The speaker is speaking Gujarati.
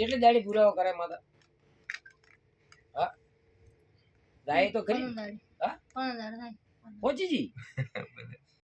કેટલી દાડી પુરાવો કરે માતા. હા? જાય તો ખરી હા? પંદર પહોંચી જી.